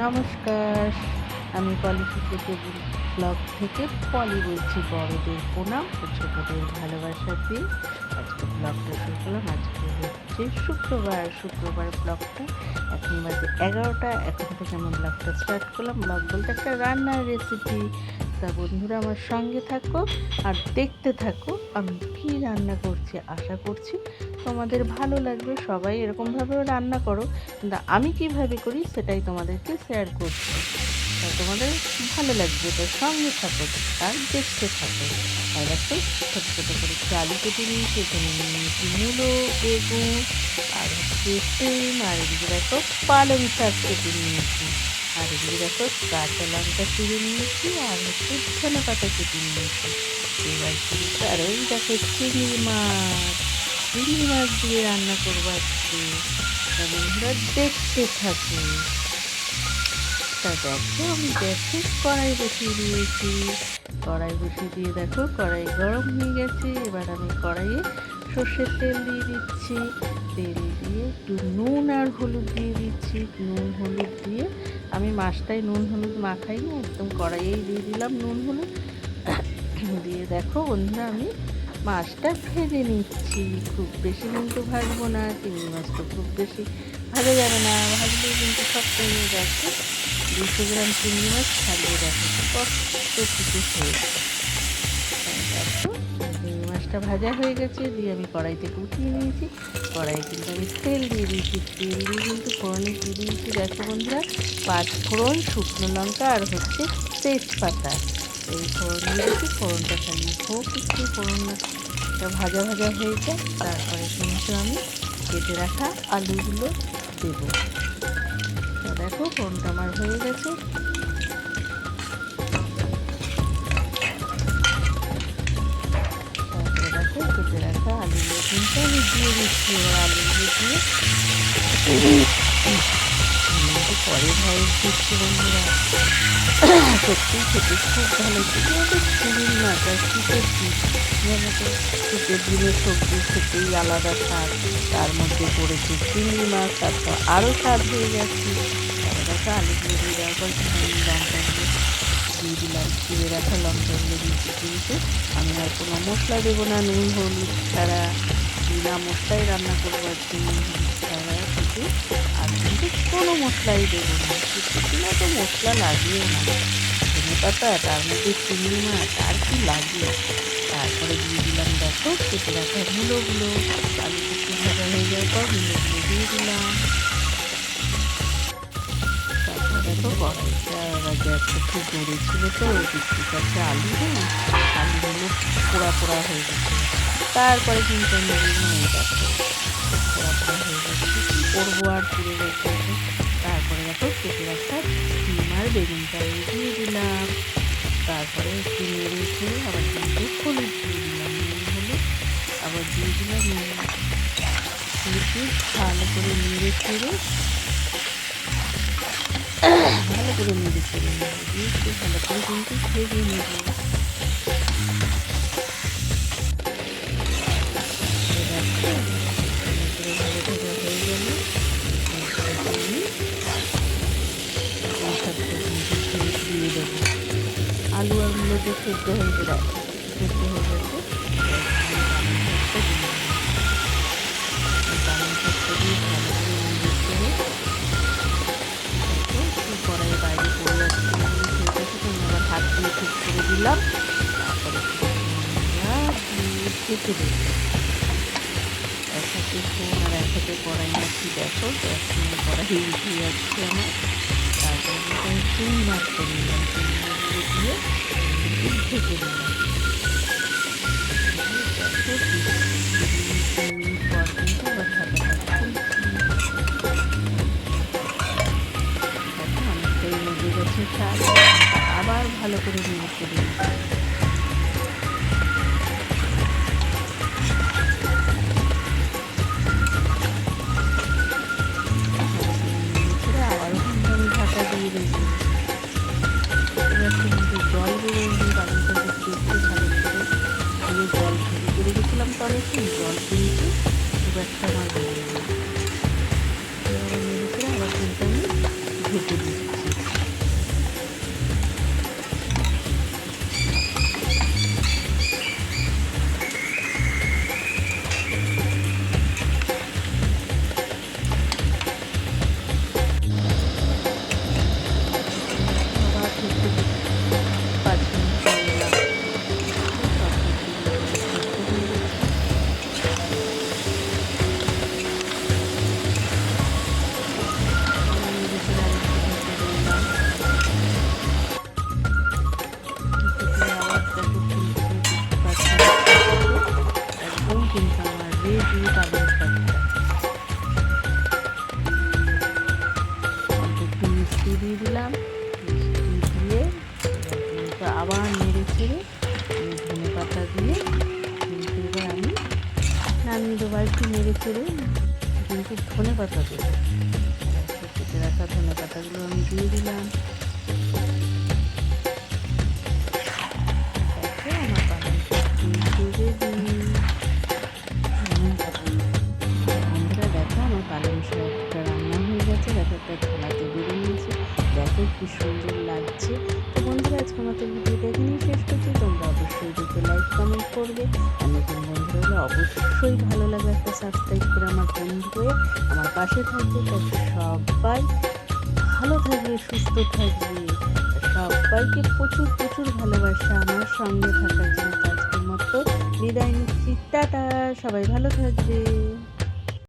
নমস্কার, আমি পলি সুপ্রীতি ব্লগ থেকে পলি বলছি, বড়দের প্রণাম ও ছোটদের ভালোবাসা দিয়ে। আজকে ব্লগটা শুরু করলাম। আজকে হচ্ছে শুক্রবার। শুক্রবার ব্লগটা এখন বাজে এগারোটা। এখন থেকে আমি ব্লগটা স্টার্ট করলাম। ব্লগ বলতে একটা রান্নার রেসিপি তা বন্ধুরা আমার সঙ্গে থাকো আর দেখতে থাকো। আমি কী রান্না করছি আশা করছি তোমাদের ভালো লাগবে। সবাই এরকমভাবেও রান্না করো। কিন্তু আমি কীভাবে করি সেটাই তোমাদেরকে শেয়ার করছি। তোমাদের ভালো লাগবে তো সঙ্গে থাকো আর দেখতে থাকো। আর দেখো ছোটো ছোটো করে একটু আলু কেটে নিয়েছি। এখানে নিয়েছি মূলো, বেগুন আর হচ্ছে সিম আর এদিকে দেখো পালং শাক কেটে নিয়েছি। আর এদিকে দেখো কাঁচা লঙ্কা চিড়ে নিয়েছি আর হচ্ছে ধনে পাতা কেটে নিয়েছি। এবার কিন্তু আর ওই দেখো চিংড়ি মাছ। চিংড়ি মাছ দিয়ে রান্না করব আজকে। বন্ধুরা দেখতে থাকি। তা দেখো আমি গ্যাসে কড়াই বসিয়ে দিয়েছি। কড়াই বসিয়ে দিয়ে দেখো কড়াই গরম হয়ে গেছে। এবার আমি কড়াইয়ে সর্ষের তেল দিয়ে দিচ্ছি। তেল দিয়ে একটু নুন আর হলুদ দিয়ে দিচ্ছি। নুন, হলুদ দিয়ে আমি মাছটায় নুন হলুদ মাখাই না একদম কড়াইয়েই দিয়ে দিলাম নুন হলুদ। দিয়ে দেখো বন্ধুরা, আমি মাছটা ভেজে নিচ্ছি। খুব বেশি কিন্তু ভাজবো না, চিংড়ি মাছ তো খুব বেশি ভাজা যাবে না। ভাজলে কিন্তু সব হয়ে যাচ্ছে দুশো গ্রাম চিংড়ি মাছ, ছাড়িয়ে দেখো কত কিছু হয়েছে। মাছটা ভাজা হয়ে গেছে, দিয়ে আমি কড়াইতে উঠিয়ে নিয়েছি। কড়াইয়ে কিন্তু আমি তেল দিয়ে দিয়েছি। তেল দিয়ে কিন্তু ফোড়নে দিয়ে দিয়েছি। দেখো বন্ধুরা, পাঁচ ফোড়ন, শুকনো লঙ্কা আর হচ্ছে তেজপাতা। এই ফোড়ন দিয়েছি। ফোড়নটা খালি হোক, একটু ফোড়নটা ভাজা ভাজা হয়ে যায় তারপরে কিন্তু আমি কেটে রাখা আলুগুলো দেবো। দেখো, ফোড়নটা আমার হয়ে গেছে। কিন্তু দিয়ে দিচ্ছি এবার আলুগুলো দিয়ে পরে ভয়েস দিচ্ছি বন্ধুরা খেতে খুব ভালো ছিল চিংড়ি মাছ আর শীতের তো শীতের দিনের সবজি খেতেই আলাদা স্বাদ তার মধ্যে পড়েছে চিংড়ি মাছ তারপর আরও স্বাদ হয়ে যাচ্ছে তারপর দেখো আলুগুলো দিয়ে দেওয়ার লঙ্কাগুলো দিয়ে দিলাম চিড়ে রাখা দিচ্ছি কিন্তু আমি আর কোনো মশলা দেবো না, নুন, হলুদ ছাড়া। বিনা মশলাই রান্না করব আজকে ছাড়া কিন্তু আর কিন্তু কোনো মশলাই দেবো না। কিছু না তো মশলা লাগিয়ে না। ধনে পাতা, তার মধ্যে চিনি মাছ আর কি লাগিয়ে তারপরে দিয়ে দিলাম দেখো, কেটে রাখা মূলোগুলো আলু কিছু ভাজা হয়ে যাওয়ার পর মূলোগুলো দিয়ে দিলাম। দেখো কড়াইটা গ্যাসটা ছিল তো দিচ্ছি কাছে আলু না আলুগুলো পোড়া পোড়া হয়ে গেছে। তারপরে কিন্তু আমি এই পোড়া পোড়া হয়ে গেছে করব আর পুড়ে গেছে তারপরে দেখো কেটে রাখা ডিম আর বেগুনটা দিয়ে দিলাম। তারপরে একটু নেড়ে ছেড়ে আবার কিন্তু হলুদ দিয়ে দিলাম, নুন, হলুদ। আবার দিয়ে দিলাম ভালো করে নেড়ে ভালো করে দিয়ে একটু ভালো করে কিন্তু ভেজে নেব আলু আর মূলত সেদ্ধ হয়ে গেলে সেদ্ধ হয়ে দিয়ে ঢেকে দেবো এক হাতে ফোন আর একসাথে কড়াই মাছি দেখো একসঙ্গে কড়াই উঠে যাচ্ছে আমার। তারপরে চিংড়ি মাছ করে নিলাম চিংড়ি মাছগুলো দিয়ে ঢেকে দিলাম দেখো জল কিন্তু খুব একটা আমার মিষ্টি দিয়ে দিলাম মিষ্টি দিয়ে আবার নেড়ে ছেড়ে ধনে পাতা দিয়ে। কিন্তু এবার আমি নামিয়ে দেবো একটু নেড়ে ছেড়ে কিন্তু ধনে পাতা দেবো রাখা ধনে পাতাগুলো আমি দিয়ে দিলাম দেখো কি সুন্দর লাগছে। তো বন্ধুরা, আজকে আমাদের ভিডিওটা এখানেই শেষ করছি। তোমরা অবশ্যই দেখে লাইক কমেন্ট করবে। আর নতুন বন্ধু হলে অবশ্যই ভালো লাগে একটা সাবস্ক্রাইব করে আমার বন্ধু হয়ে আমার পাশে থাকবে। তাই সবাই ভালো থাকবে, সুস্থ থাকবে। সবাইকে প্রচুর প্রচুর ভালোবাসা আমার সঙ্গে থাকার জন্য আজকের মতো বিদায় নিচ্ছি। টাটা, সবাই ভালো থাকবে।